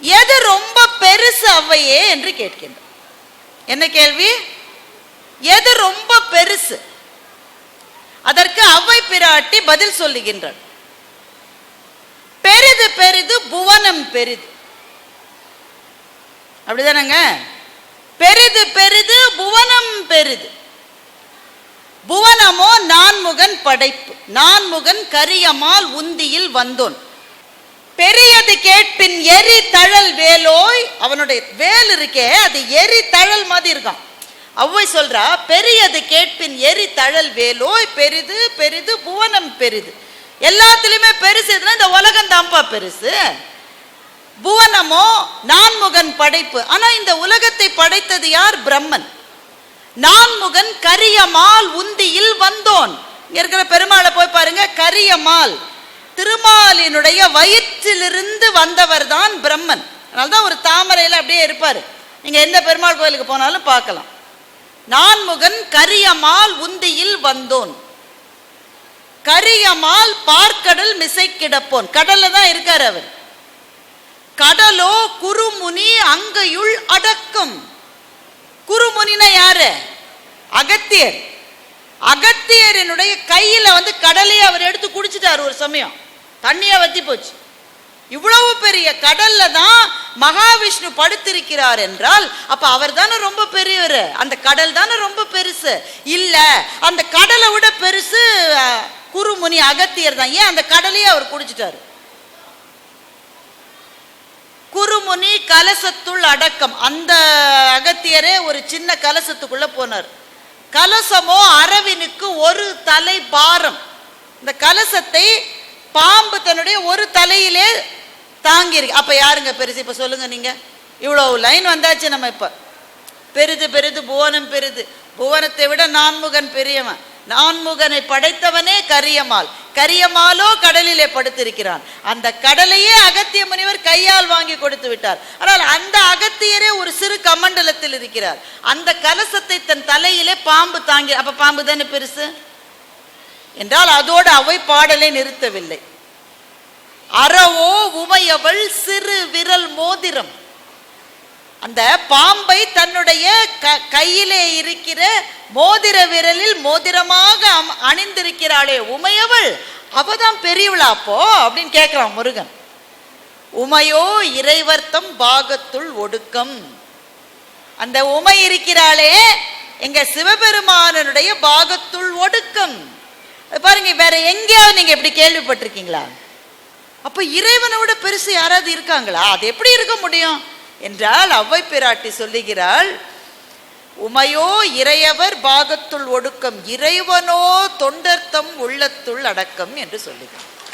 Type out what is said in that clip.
எது ரொம்ப பெருசு அவையே என்று கேட்கின்றார். என்ன கேள்வி? எது ரொம்ப பெருசு? அதற்கு அவை பிராட்டி பதில் சொல்லுகின்றார். பெரிது பெரிது புவனம் பெரிது. அப்படிதானங்க? பெரிது பெரிது புவனம் பெரிது. புவனமோ நான்முகன் படைப்பு. நான்முகன் கரியமால் உந்தியில் வந்தோன். பெரியது கேட்பின் எரி அவனுடைய வேல் இருக்கே அது எரி தழல் மாதிரி இருக்கான் அவ்வை சொல்றா பெரியது கேட்பின் எரி தழல் வேலோய் பெரிது பெரிது புவனம் பெரிது. எல்லாத்துலயுமே பெருசு எதுனா இந்த உலகம் தான்ப்பா பெருசு. புவனமோ நான்முகன் படைப்பு. ஆனா இந்த உலகத்தை படைத்தது யார்? பிரம்மன். நான்முகன் கரியமால் உந்தியில் வந்தோன். இங்க இருக்கிற பெருமாளை போய் பாருங்க கரியமால். திருமாலினுடைய வயிற்றிலிருந்து வந்தவர் தான் பிரம்மன். அதனால்தான் ஒரு தாமரையில் அப்படியே இருப்பார். நீங்கள் எந்த பெருமாள் கோயிலுக்கு போனாலும் பார்க்கலாம். நான்முகன் கரியமால் உந்தியில் வந்தோன். கரியமால் பார்க்கடல் மிசை கிடப்போன். கடல்ல தான் இருக்கார் அவர். கடலோ குருமுனி அங்கையுள் அடக்கம். குருமுனினா யாரு? அகத்தியர். அகத்தியரினுடைய கையில வந்து கடலையே அவர் எடுத்து குடிச்சிட்டார் ஒரு சமயம். தண்ணியா வத்தி போச்சு. இவ்வளவு பெரிய கடல்ல தான் மகாவிஷ்ணு படுத்திருக்கிறார் என்றால் அப்ப அவர் தானே ரொம்ப பெரியவர். அந்த கடல் தானே ரொம்ப பெருசு. இல்ல அந்த கடலை விட பெருசு குருமுனி அகத்தியர் தான். ஏன் அந்த கடலையே அவர் குடிச்சிட்டாரு? குருமுனி கலசத்துள் அடக்கம். அந்த அகத்தியரே ஒரு சின்ன கலசத்துக்குள்ள போனார். கலசமோ அரவினுக்கு ஒரு தலை பாரம் இந்த கலசத்தை பாம்பு தன்னுடைய ஒரு தலையிலே தாங்கியிருக்கு. அப்ப யாருங்க பெருசு? இப்ப சொல்லுங்க நீங்க. இவ்வளவு லைன் வந்தாச்சு நம்ம இப்போ. பெரிது பெரிது புவனம் பெரிது. புவனத்தை விட நான்முகன் பெரியவன். நான்முகனை படைத்தவனே கரியமால் கரியமாலோ கடலிலே படுத்திருக்கிறான். அந்த கடலையே அகத்திய முனிவர் கையால் வாங்கி கொடுத்து விட்டார். ஆனால் அந்த அகத்தியரே ஒரு சிறு கமண்டலத்தில் இருக்கிறார். அந்த கலசத்தை தன் தலையிலே பாம்பு தாங்கி அப்ப பாம்பு தானே பெருசு? என்றால் அதோடு அவை பாடலை நிறுத்தவில்லை. அறவோ உமையவள் சிறு விரல் மோதிரம். அந்த பாம்பை தன்னுடைய க- கையிலே இருக்கிற மோதிர விரலில் மோதிரமாக அம்- அணிந்திருக்கிறாளே உமையவள். அவதான் பெரியவளா அப்போ? அப்படின்னு கேட்கிறான் முருகன். உமையோ இறைவர்த்தம் பாகத்துள் ஒடுக்கம். அந்த உமை இருக்கிறாளே எங்க சிவபெருமானனுடைய பாகத்துள் ஒடுக்கம். பாருங்க வேற எங்கேயாவது நீங்க இப்படி கேள்விப்பட்டிருக்கீங்களா? அப்ப இறைவனை விட பெருசு யாராவது இருக்காங்களா? அது எப்படி இருக்க முடியும்? என்றால் அவ்வை பிராட்டி சொல்லுகிறாள் உமையோ இறையவர் பாகத்துள் ஒடுக்கம் இறைவனோ தொண்டர்த்தம் உள்ளத்துள் அடக்கம் என்று சொல்லுகிறார்.